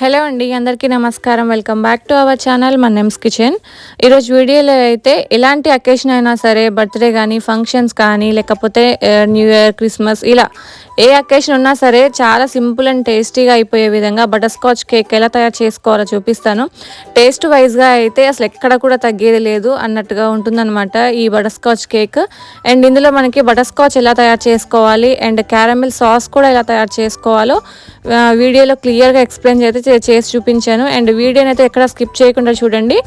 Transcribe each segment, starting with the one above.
Hello అండి అందరికీ నమస్కారం. Welcome back to our channel. మన నెమ్స్ కిచెన్. ఈరోజు వీడియోలో అయితే ఎలాంటి అకేషన్ అయినా సరే బర్త్డే కానీ ఫంక్షన్స్ కానీ లేకపోతే న్యూ ఇయర్ క్రిస్మస్ ఇలా ఏ అకేషన్ ఉన్నా సరే చాలా సింపుల్ అండ్ టేస్టీగా అయిపోయే విధంగా బటర్ స్కాచ్ కేక్ ఎలా తయారు చేసుకోవాలో చూపిస్తాను. టేస్ట్ వైజ్గా అయితే అసలు ఎక్కడ కూడా తగ్గేది లేదు అన్నట్టుగా ఉంటుందన్నమాట ఈ బటర్ స్కాచ్ కేక్. అండ్ ఇందులో మనకి బటర్ స్కాచ్ ఎలా తయారు చేసుకోవాలి అండ్ క్యారమిల్ సాస్ కూడా ఎలా తయారు చేసుకోవాలో వీడియోలో క్లియర్గా ఎక్స్ప్లెయిన్ అయితే చేసి చూపించాను. అండ్ వీడియోని అయితే ఎక్కడ స్కిప్ చేయకుండా చూడండి.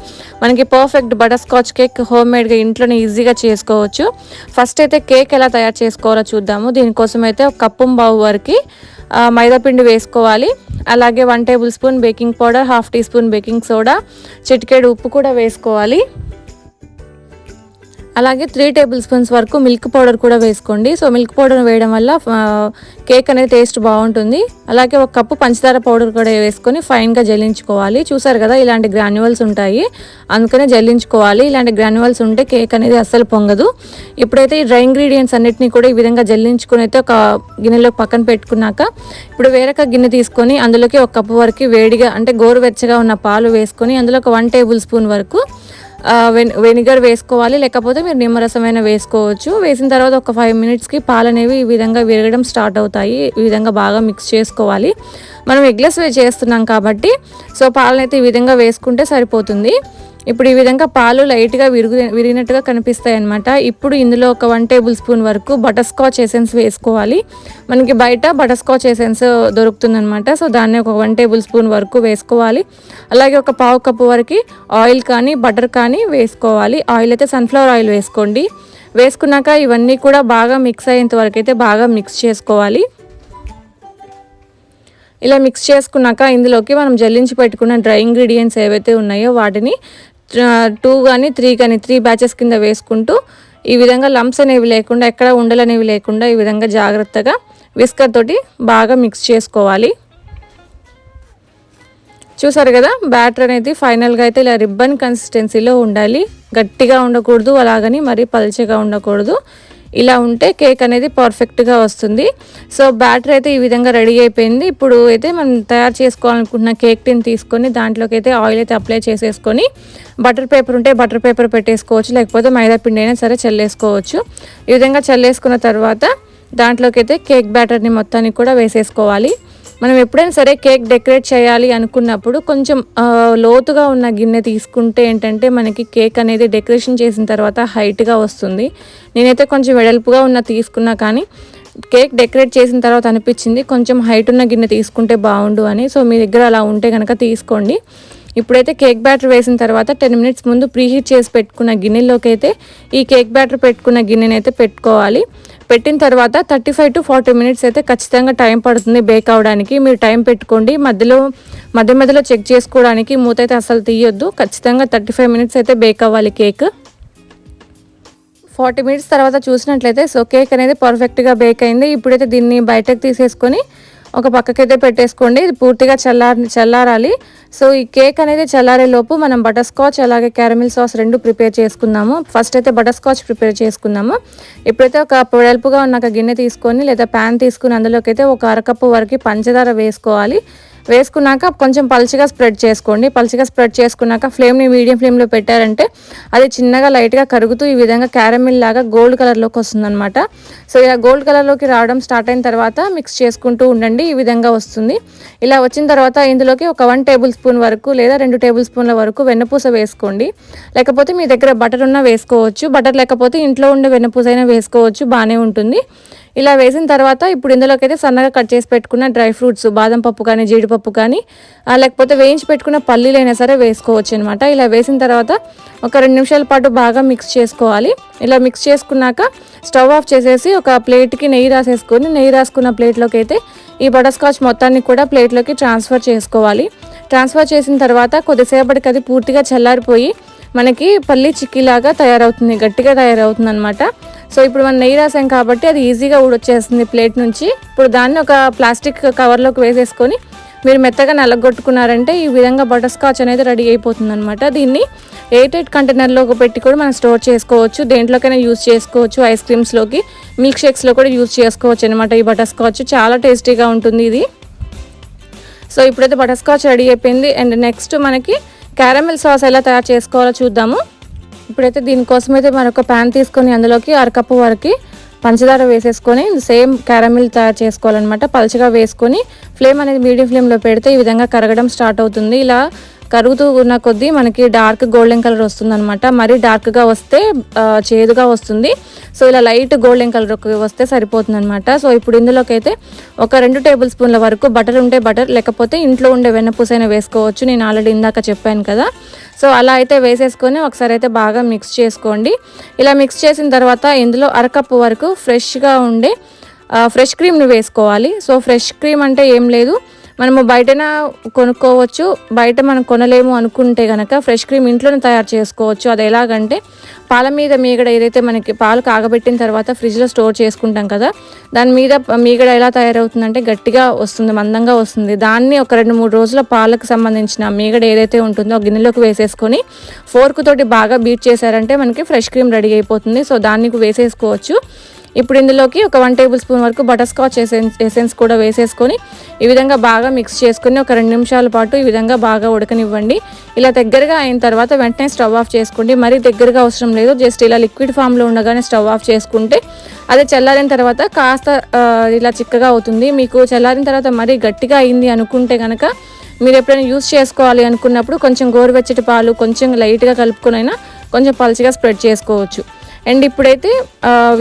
మనకి perfect butterscotch cake home మేడ్గా ఇంట్లోనే ఈజీగా చేసుకోవచ్చు. ఫస్ట్ అయితే కేక్ ఎలా తయారు చేసుకోవాలో చూద్దాము. దీనికోసం అయితే ఒక కప్పు బావు వరకు మైదాపిండి వేసుకోవాలి. అలాగే one tablespoon baking powder half teaspoon baking soda చిటికేడు ఉప్పు కూడా వేసుకోవాలి. అలాగే త్రీ టేబుల్ స్పూన్స్ వరకు మిల్క్ పౌడర్ కూడా వేసుకోండి. సో మిల్క్ పౌడర్ వేయడం వల్ల కేక్ అనేది టేస్ట్ బాగుంటుంది. అలాగే ఒక కప్పు పంచదార పౌడర్ కూడా వేసుకొని ఫైన్గా జల్లించుకోవాలి. చూసారు కదా ఇలాంటి గ్రాన్యువల్స్ ఉంటాయి. అందుకనే జల్లించుకోవాలి. ఇలాంటి గ్రాన్యువల్స్ ఉంటే కేక్ అనేది అస్సలు పొంగదు. ఇప్పుడైతే ఈ డ్రై ఇంగ్రీడియంట్స్ అన్నిటిని కూడా ఈ విధంగా జల్లించుకుని అయితే ఒక గిన్నెలో పక్కన పెట్టుకున్నాక ఇప్పుడు వేరొక గిన్నె తీసుకొని అందులోకి ఒక కప్పు వరకు వేడిగా అంటే గోరువెచ్చగా ఉన్న పాలు వేసుకొని అందులో ఒక వన్ టేబుల్ స్పూన్ వరకు వెనిగర్ వేసుకోవాలి లేకపోతే మీరు నిమ్మరసమైన వేసుకోవచ్చు. వేసిన తర్వాత ఒక ఫైవ్ మినిట్స్కి పాలు అనేవి ఈ విధంగా విరగడం స్టార్ట్ అవుతాయి ఈ విధంగా బాగా మిక్స్ చేసుకోవాలి. మనం ఎగ్లెస్ వే చేస్తున్నాం కాబట్టి సో పాలనైతే ఈ విధంగా వేసుకుంటే సరిపోతుంది. ఇప్పుడు ఈ విధంగా పాలు లైట్గా విరుగు విరిగినట్టుగా కనిపిస్తాయి అనమాట ఇప్పుడు ఇందులో ఒక వన్ టేబుల్ స్పూన్ వరకు బటర్ స్కాచ్ ఎసెన్స్ వేసుకోవాలి. మనకి బయట బటర్ స్కాచ్ ఎసెన్స్ దొరుకుతుందన్నమాట. సో దాన్ని ఒక వన్ టేబుల్ స్పూన్ వరకు వేసుకోవాలి. అలాగే ఒక పావు కప్పు వరకు ఆయిల్ కానీ బటర్ కానీ వేసుకోవాలి. ఆయిల్ అయితే సన్ఫ్లవర్ ఆయిల్ వేసుకోండి. వేసుకున్నాక ఇవన్నీ కూడా బాగా మిక్స్ అయ్యేంత వరకు అయితే బాగా మిక్స్ చేసుకోవాలి. ఇలా మిక్స్ చేసుకున్నాక ఇందులోకి మనం జల్లించి పెట్టుకున్న డ్రై ఇంగ్రీడియంట్స్ ఏవైతే ఉన్నాయో వాటిని టూ కానీ త్రీ కానీ త్రీ బ్యాచెస్ కింద వేసుకుంటూ ఈ విధంగా లంప్స్ అనేవి లేకుండా ఎక్కడ ఉండలు అనేవి లేకుండా ఈ విధంగా జాగ్రత్తగా విస్కర్ తోటి బాగా మిక్స్ చేసుకోవాలి. చూసారు కదా బ్యాటర్ అనేది ఫైనల్గా అయితే ఇలా రిబ్బన్ కన్సిస్టెన్సీలో ఉండాలి. గట్టిగా ఉండకూడదు అలాగని మరీ పల్చగా ఉండకూడదు. ఇలా ఉంటే కేక్ అనేది పర్ఫెక్ట్గా వస్తుంది. సో బ్యాటర్ అయితే ఈ విధంగా రెడీ అయిపోయింది. ఇప్పుడు అయితే మనం తయారు చేసుకోవాలనుకుంటున్న కేక్ టిన్ తీసుకొని దాంట్లోకి అయితే ఆయిల్ అయితే అప్లై చేసేసుకొని బటర్ పేపర్ ఉంటే బటర్ పేపర్ పెట్టేసుకోవచ్చు. లేకపోతే మైదా పిండి అయినా సరే చల్లేసుకోవచ్చు. ఈ విధంగా చల్లేసుకున్న తర్వాత దాంట్లోకి అయితే కేక్ బ్యాటర్ని మొత్తాన్ని కూడా వేసేసుకోవాలి. మనం ఎప్పుడైనా సరే కేక్ డెకరేట్ చేయాలి అనుకున్నప్పుడు కొంచెం లోతుగా ఉన్న గిన్నె తీసుకుంటే ఏంటంటే మనకి కేక్ అనేది డెకరేషన్ చేసిన తర్వాత హైట్గా వస్తుంది. నేనైతే కొంచెం వెడల్పుగా ఉన్న తీసుకున్నా కానీ కేక్ డెకరేట్ చేసిన తర్వాత అనిపించింది కొంచెం హైట్ ఉన్న గిన్నె తీసుకుంటే బాగుండు అని. సో మీ దగ్గర అలా ఉంటే కనుక తీసుకోండి. ఇప్పుడైతే కేక్ బ్యాటర్ వేసిన తర్వాత టెన్ మినిట్స్ ముందు ప్రీహీట్ చేసి పెట్టుకున్న గిన్నెలోకి అయితే ఈ కేక్ బ్యాటర్ పెట్టుకున్న గిన్నెనైతే పెట్టుకోవాలి. పెట్టిన తర్వాత thirty five to forty minutes అయితే ఖచ్చితంగా టైం పడుతుంది బేక్ అవడానికి. మీరు టైం పెట్టుకోండి. మధ్యలో మధ్య మధ్యలో చెక్ చేసుకోవడానికి మూత అయితే అసలు తీయొద్దు. ఖచ్చితంగా థర్టీ ఫైవ్ మినిట్స్ అయితే బేక్ అవ్వాలి కేక్ ఫార్టీ మినిట్స్ తర్వాత చూసినట్లయితే సో కేక్ అనేది పర్ఫెక్ట్గా బేక్ అయింది. ఇప్పుడైతే దీన్ని బయటకు తీసేసుకొని ఒక పక్కకైతే పెట్టేసుకోండి. ఇది పూర్తిగా చల్లారి చల్లారాలి. సో ఈ కేక్ అనేది చల్లారే లోపు మనం బటర్ స్కాచ్ అలాగే క్యారమిల్ సాస్ రెండు ప్రిపేర్ చేసుకుందాము. ఫస్ట్ అయితే బటర్ స్కాచ్ ప్రిపేర్ చేసుకుందాము. ఇప్పుడైతే ఒక పొడల్పుగా ఉన్న ఒక గిన్నె తీసుకొని లేదా ప్యాన్ తీసుకుని అందులోకి అయితే ఒక అరకప్పు వరకు పంచదార వేసుకోవాలి. వేసుకున్నాక కొంచెం పలుచగా స్ప్రెడ్ చేసుకోండి. పలుచగా స్ప్రెడ్ చేసుకున్నాక ఫ్లేమ్ని మీడియం ఫ్లేమ్లో పెట్టారంటే అది చిన్నగా లైట్గా కరుగుతూ ఈ విధంగా క్యారమిల్ లాగా గోల్డ్ కలర్లోకి వస్తుందన్నమాట. సో ఇలా గోల్డ్ కలర్లోకి రావడం స్టార్ట్ అయిన తర్వాత మిక్స్ చేసుకుంటూ ఉండండి. ఈ విధంగా వస్తుంది. ఇలా వచ్చిన తర్వాత ఇందులోకి ఒక వన్ టేబుల్ స్పూన్ వరకు లేదా రెండు టేబుల్ స్పూన్ల వరకు వెన్నపూస వేసుకోండి. లేకపోతే మీ దగ్గర బటర్ ఉన్నా వేసుకోవచ్చు. బటర్ లేకపోతే ఇంట్లో ఉండే వెన్నపూస అయినా వేసుకోవచ్చు. బాగానే ఉంటుంది. ఇలా వేసిన తర్వాత ఇప్పుడు ఇందులోకైతే సన్నగా కట్ చేసి పెట్టుకున్న డ్రై ఫ్రూట్స్ బాదం పప్పు కానీ జీడిపప్పు కానీ లేకపోతే వేయించి పెట్టుకున్న పల్లీలైనా సరే వేసుకోవచ్చు అనమాట ఇలా వేసిన తర్వాత ఒక రెండు నిమిషాల పాటు బాగా మిక్స్ చేసుకోవాలి. ఇలా మిక్స్ చేసుకున్నాక స్టవ్ ఆఫ్ చేసేసి ఒక ప్లేట్కి నెయ్యి రాసేసుకొని నెయ్యి రాసుకున్న ప్లేట్లోకి అయితే ఈ బటర్స్కాచ్ మొత్తాన్ని కూడా ప్లేట్లోకి ట్రాన్స్ఫర్ చేసుకోవాలి. ట్రాన్స్ఫర్ చేసిన తర్వాత కొద్దిసేపటికి అది పూర్తిగా చల్లారిపోయి మనకి పల్లి చిక్కీలాగా తయారవుతుంది గట్టిగా తయారవుతుంది అనమాట సో ఇప్పుడు మనం నెయ్యి రాసాం కాబట్టి అది ఈజీగా ఊడొచ్చేస్తుంది ప్లేట్ నుంచి. ఇప్పుడు దాన్ని ఒక ప్లాస్టిక్ కవర్లోకి వేసేసుకొని మీరు మెత్తగా నలగొట్టుకున్నారంటే ఈ విధంగా బటర్ స్కాచ్ అనేది రెడీ అయిపోతుంది అనమాట దీన్ని ఎయిట్ ఎయిట్ కంటైనర్లో పెట్టి కూడా మనం స్టోర్ చేసుకోవచ్చు. దేంట్లోకైనా యూస్ చేసుకోవచ్చు. ఐస్ క్రీమ్స్లోకి మిల్క్ షేక్స్లో కూడా యూస్ చేసుకోవచ్చు అనమాట ఈ బటర్ స్కాచ్ చాలా టేస్టీగా ఉంటుంది ఇది. సో ఇప్పుడైతే బటర్ స్కాచ్ రెడీ అయిపోయింది. అండ్ నెక్స్ట్ మనకి క్యారమిల్ సాస్ ఎలా తయారు చేసుకోవాలో చూద్దాము. ఇప్పుడైతే దీనికోసం అయితే మరొక ప్యాన్ తీసుకొని అందులోకి అరకప్పు వరకు పంచదార వేసేసుకొని సేమ్ క్యారమిల్ తయారు చేసుకోవాలన్నమాట. పలుచగా వేసుకొని ఫ్లేమ్ అనేది మీడియం ఫ్లేమ్లో పెడితే ఈ విధంగా కరగడం స్టార్ట్ అవుతుంది. ఇలా కరుగుతూ ఉన్న కొద్దీ మనకి డార్క్ గోల్డెన్ కలర్ వస్తుంది అనమాట మరీ డార్క్గా వస్తే చేదుగా వస్తుంది. సో ఇలా లైట్ గోల్డెన్ కలర్ వస్తే సరిపోతుంది అనమాట సో ఇప్పుడు ఇందులోకి అయితే ఒక రెండు టేబుల్ స్పూన్ల వరకు బటర్ ఉంటే బటర్ లేకపోతే ఇంట్లో ఉండే వెన్నపూసైనా వేసుకోవచ్చు. నేను ఆల్రెడీ ఇందాక చెప్పాను కదా. సో అలా అయితే వేసేసుకొని ఒకసారి అయితే బాగా మిక్స్ చేసుకోండి. ఇలా మిక్స్ చేసిన తర్వాత ఇందులో అరకప్పు వరకు ఫ్రెష్గా ఉండే ఫ్రెష్ క్రీమ్ని వేసుకోవాలి. సో ఫ్రెష్ క్రీమ్ అంటే ఏం లేదు. మనము బయటన కొనుక్కోవచ్చు బయట మనం కొనలేము అనుకుంటే కనుక ఫ్రెష్ క్రీమ్ ఇంట్లోనే తయారు చేసుకోవచ్చు. అది ఎలాగంటే పాల మీద మీగడ ఏదైతే మనకి పాలు కాగబెట్టిన తర్వాత ఫ్రిడ్జ్లో స్టోర్ చేసుకుంటాం కదా దాని మీద మీగడ ఎలా తయారవుతుందంటే గట్టిగా వస్తుంది మందంగా వస్తుంది. దాన్ని ఒక రెండు మూడు రోజుల పాలకు సంబంధించిన మీగడ ఏదైతే ఉంటుందో గిన్నెలోకి వేసేసుకొని ఫోర్క్ తోటి బాగా బీట్ చేశారంటే మనకి ఫ్రెష్ క్రీమ్ రెడీ అయిపోతుంది. సో దాన్ని వేసేసుకోవచ్చు. ఇప్పుడు ఇందులోకి ఒక వన్ టేబుల్ స్పూన్ వరకు బటర్ స్కాచ్ ఎసెన్స్ ఎసెన్స్ కూడా వేసేసుకొని ఈ విధంగా బాగా మిక్స్ చేసుకొని ఒక రెండు నిమిషాల పాటు ఈ విధంగా బాగా ఉడకనివ్వండి. ఇలా దగ్గరగా అయిన తర్వాత వెంటనే స్టవ్ ఆఫ్ చేసుకోండి. మరీ దగ్గరగా అవసరం లేదు. జస్ట్ ఇలా లిక్విడ్ ఫామ్లో ఉండగానే స్టవ్ ఆఫ్ చేసుకుంటే అదే చల్లారిన తర్వాత కాస్త ఇలా చిక్కగా అవుతుంది. మీకు చల్లారిన తర్వాత మరీ గట్టిగా అయింది అనుకుంటే కనుక మీరు ఎప్పుడైనా యూస్ చేసుకోవాలి అనుకున్నప్పుడు కొంచెం గోరువెచ్చటి పాలు కొంచెం లైట్గా కలుపుకునైనా కొంచెం పలుచగా స్ప్రెడ్ చేసుకోవచ్చు. అండ్ ఇప్పుడైతే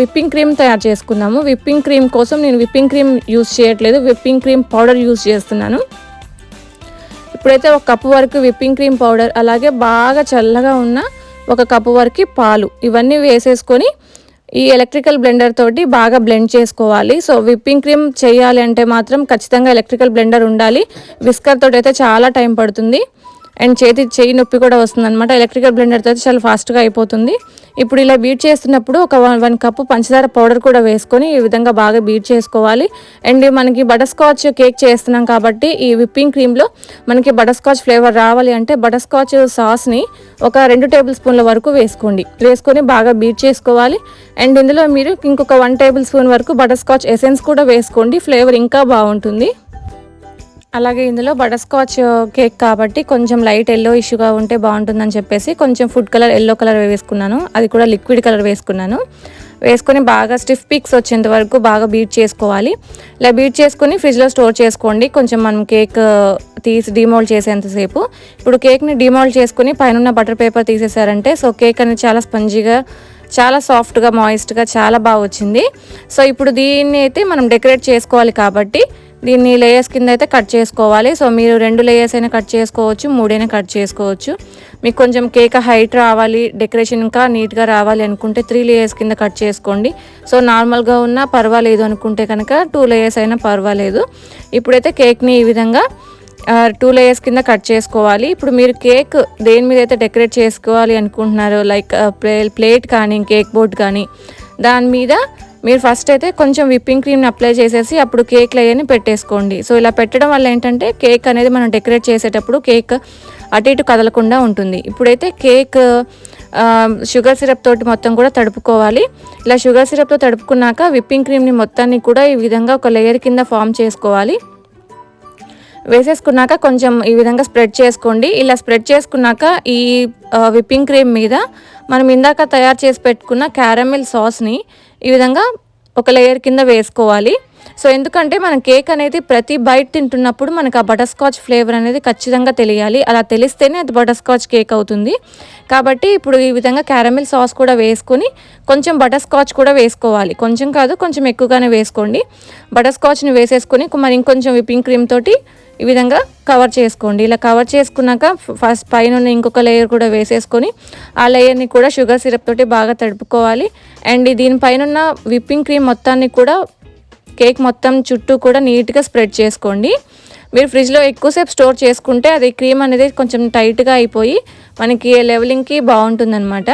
విప్పింగ్ క్రీమ్ తయారు చేసుకుందాము విప్పింగ్ క్రీమ్ కోసం నేను విప్పింగ్ క్రీమ్ యూస్ చేయట్లేదు. విప్పింగ్ క్రీమ్ పౌడర్ యూస్ చేస్తున్నాను. ఇప్పుడైతే ఒక కప్పు వరకు విప్పింగ్ క్రీమ్ పౌడర్ అలాగే బాగా చల్లగా ఉన్న ఒక కప్పు వరకు పాలు. ఇవన్నీ వేసేసుకొని ఈ ఎలక్ట్రికల్ బ్లెండర్ తోటి బాగా బ్లెండ్ చేసుకోవాలి. సో విప్పింగ్ క్రీమ్ చేయాలి అంటే మాత్రం ఖచ్చితంగా ఎలక్ట్రికల్ బ్లెండర్ ఉండాలి. విస్కర్ తోటి అయితే చాలా టైం పడుతుంది. అండ్ చేతి చేయి నొప్పి కూడా వస్తుంది అనమాట ఎలక్ట్రికల్ బ్లెండర్తో అయితే చాలా ఫాస్ట్గా అయిపోతుంది. ఇప్పుడు ఇలా బీట్ చేస్తున్నప్పుడు ఒక వన్ వన్ కప్పు పంచదార పౌడర్ కూడా వేసుకొని ఈ విధంగా బాగా బీట్ చేసుకోవాలి. అండ్ మనకి బటర్ స్కాచ్ కేక్ చేస్తున్నాం కాబట్టి ఈ విప్పింగ్ క్రీమ్లో మనకి బటర్ స్కాచ్ ఫ్లేవర్ రావాలి అంటే బటర్ స్కాచ్ సాస్ని ఒక రెండు టేబుల్ స్పూన్ల వరకు వేసుకోండి. వేసుకొని బాగా బీట్ చేసుకోవాలి. అండ్ ఇందులో మీరు ఇంకొక వన్ టేబుల్ స్పూన్ వరకు బటర్ స్కాచ్ ఎసెన్స్ కూడా వేసుకోండి. ఫ్లేవర్ ఇంకా బాగుంటుంది. అలాగే ఇందులో బటర్ స్కాచ్ uh, కేక్ కాబట్టి కొంచెం లైట్ ఎల్లో ఇష్యూగా ఉంటే బాగుంటుందని చెప్పేసి కొంచెం ఫుడ్ కలర్ ఎల్లో కలర్ వేసుకున్నాను. అది కూడా లిక్విడ్ కలర్ వేసుకున్నాను. వేసుకొని బాగా స్టిఫ్ పీక్స్ వచ్చేంత వరకు బాగా బీట్ చేసుకోవాలి. ఇలా బీట్ చేసుకొని ఫ్రిడ్జ్లో స్టోర్ చేసుకోండి. కొంచెం మనం కేక్ uh, తీసి డిమోల్డ్ చేసేంతసేపు ఇప్పుడు కేక్ని డిమోల్డ్ చేసుకుని పైన బటర్ పేపర్ తీసేసారంటే సో కేక్ అనేది చాలా స్పంజీగా చాలా సాఫ్ట్గా మాయిస్ట్గా చాలా బాగా వచ్చింది. సో ఇప్పుడు దీన్ని అయితే మనం డెకరేట్ చేసుకోవాలి కాబట్టి దీన్ని లేయర్స్ కింద అయితే కట్ చేసుకోవాలి. సో మీరు రెండు లేయర్స్ అయినా కట్ చేసుకోవచ్చు మూడైనా కట్ చేసుకోవచ్చు. మీకు కొంచెం కేక్ హైట్ రావాలి డెకరేషన్ ఇంకా నీట్గా రావాలి అనుకుంటే త్రీ లేయర్స్ కింద కట్ చేసుకోండి. సో నార్మల్గా ఉన్నా పర్వాలేదు అనుకుంటే కనుక టూ లేయర్స్ అయినా పర్వాలేదు. ఇప్పుడైతే కేక్ని ఈ విధంగా టూ లేయర్స్ కింద కట్ చేసుకోవాలి. ఇప్పుడు మీరు కేక్ దేని మీద అయితే డెకరేట్ చేసుకోవాలి అనుకుంటున్నారో లైక్ ప్లేట్ కానీ కేక్ బోర్డ్ కానీ దాని మీద మీరు ఫస్ట్ అయితే కొంచెం విప్పింగ్ క్రీమ్ని అప్లై చేసేసి అప్పుడు కేక్ లేయర్ని పెట్టేసుకోండి. సో ఇలా పెట్టడం వల్ల ఏంటంటే కేక్ అనేది మనం డెకరేట్ చేసేటప్పుడు కేక్ అటు ఇటు కదలకుండా ఉంటుంది. ఇప్పుడైతే కేక్ షుగర్ సిరప్ తోటి మొత్తం కూడా తడుపుకోవాలి. ఇలా షుగర్ సిరప్తో తడుపుకున్నాక విప్పింగ్ క్రీమ్ని మొత్తాన్ని కూడా ఈ విధంగా ఒక లేయర్ కింద ఫామ్ చేసుకోవాలి. వేసేసుకున్నాక కొంచెం ఈ విధంగా స్ప్రెడ్ చేసుకోండి. ఇలా స్ప్రెడ్ చేసుకున్నాక ఈ విప్పింగ్ క్రీమ్ మీద మనం ఇందాక తయారు చేసి పెట్టుకున్న క్యారమిల్ సాస్ని ఈ విధంగా ఒక లేయర్ కింద వేసుకోవాలి. సో ఎందుకంటే మనం కేక్ అనేది ప్రతి బైట్ తింటున్నప్పుడు మనకు ఆ బటర్ స్కాచ్ ఫ్లేవర్ అనేది ఖచ్చితంగా తెలియాలి. అలా తెలిస్తేనే అది బటర్ స్కాచ్ కేక్ అవుతుంది. కాబట్టి ఇప్పుడు ఈ విధంగా క్యారమిల్ సాస్ కూడా వేసుకొని కొంచెం బటర్ స్కాచ్ కూడా వేసుకోవాలి. కొంచెం కాదు కొంచెం ఎక్కువగానే వేసుకోండి. బటర్ స్కాచ్ని వేసేసుకొని మరి ఇంకొంచెం విప్పింగ్ క్రీమ్ తోటి ఈ విధంగా కవర్ చేసుకోండి. ఇలా కవర్ చేసుకున్నాక ఫస్ట్ పైన ఇంకొక లేయర్ కూడా వేసేసుకొని ఆ లేయర్ని కూడా షుగర్ సిరప్ తోటి బాగా తడుపుకోవాలి. అండ్ దీనిపైన ఉన్న విప్పింగ్ క్రీమ్ మొత్తాన్ని కూడా కేక్ మొత్తం చుట్టూ కూడా నీట్గా స్ప్రెడ్ చేసుకోండి. మీరు ఫ్రిడ్జ్లో ఎక్కువసేపు స్టోర్ చేసుకుంటే అది క్రీమ్ అనేది కొంచెం టైట్గా అయిపోయి మనకి లెవెలింగ్కి బాగుంటుందన్నమాట.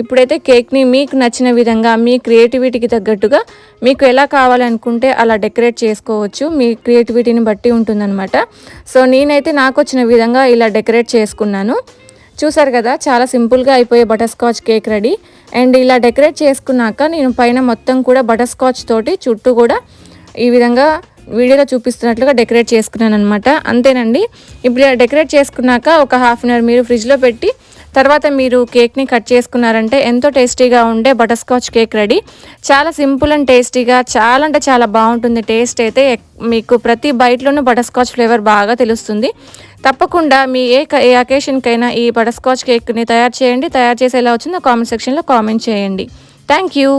ఇప్పుడైతే కేక్ని మీకు నచ్చిన విధంగా మీ క్రియేటివిటీకి తగ్గట్టుగా మీకు ఎలా కావాలనుకుంటే అలా డెకరేట్ చేసుకోవచ్చు. మీ క్రియేటివిటీని బట్టి ఉంటుందన్నమాట. సో నేనైతే నాకు వచ్చిన విధంగా ఇలా డెకరేట్ చేసుకున్నాను. చూసారు కదా చాలా సింపుల్గా అయిపోయే butterscotch cake ready. And ఇలా డెకరేట్ చేసుకున్నాక నేను పైన మొత్తం కూడా బటర్ స్కాచ్ తోటి చుట్టూ కూడా ఈ విధంగా వీడియోలో చూపిస్తున్నట్లుగా డెకరేట్ చేసుకున్నాను అనమాట అంతేనండి. ఇప్పుడు ఇలా డెకరేట్ చేసుకున్నాక ఒక హాఫ్ అన్ అవర్ మీరు ఫ్రిడ్జ్లో పెట్టి తర్వాత మీరు కేక్ని కట్ చేసుకున్నారంటే ఎంతో టేస్టీగా ఉండే బటర్ స్కాచ్ కేక్ రెడీ. చాలా సింపుల్ అండ్ టేస్టీగా చాలా అంటే చాలా బాగుంటుంది. టేస్ట్ అయితే మీకు ప్రతి బయటలోనూ బటర్ స్కాచ్ ఫ్లేవర్ బాగా తెలుస్తుంది. తప్పకుండా మీ ఏ ఏ అకేషన్కైనా ఈ బటర్ స్కాచ్ కేక్ని తయారు చేయండి. తయారు చేసి ఎలా వచ్చిందో కామెంట్ సెక్షన్లో కామెంట్ చేయండి. Thank you.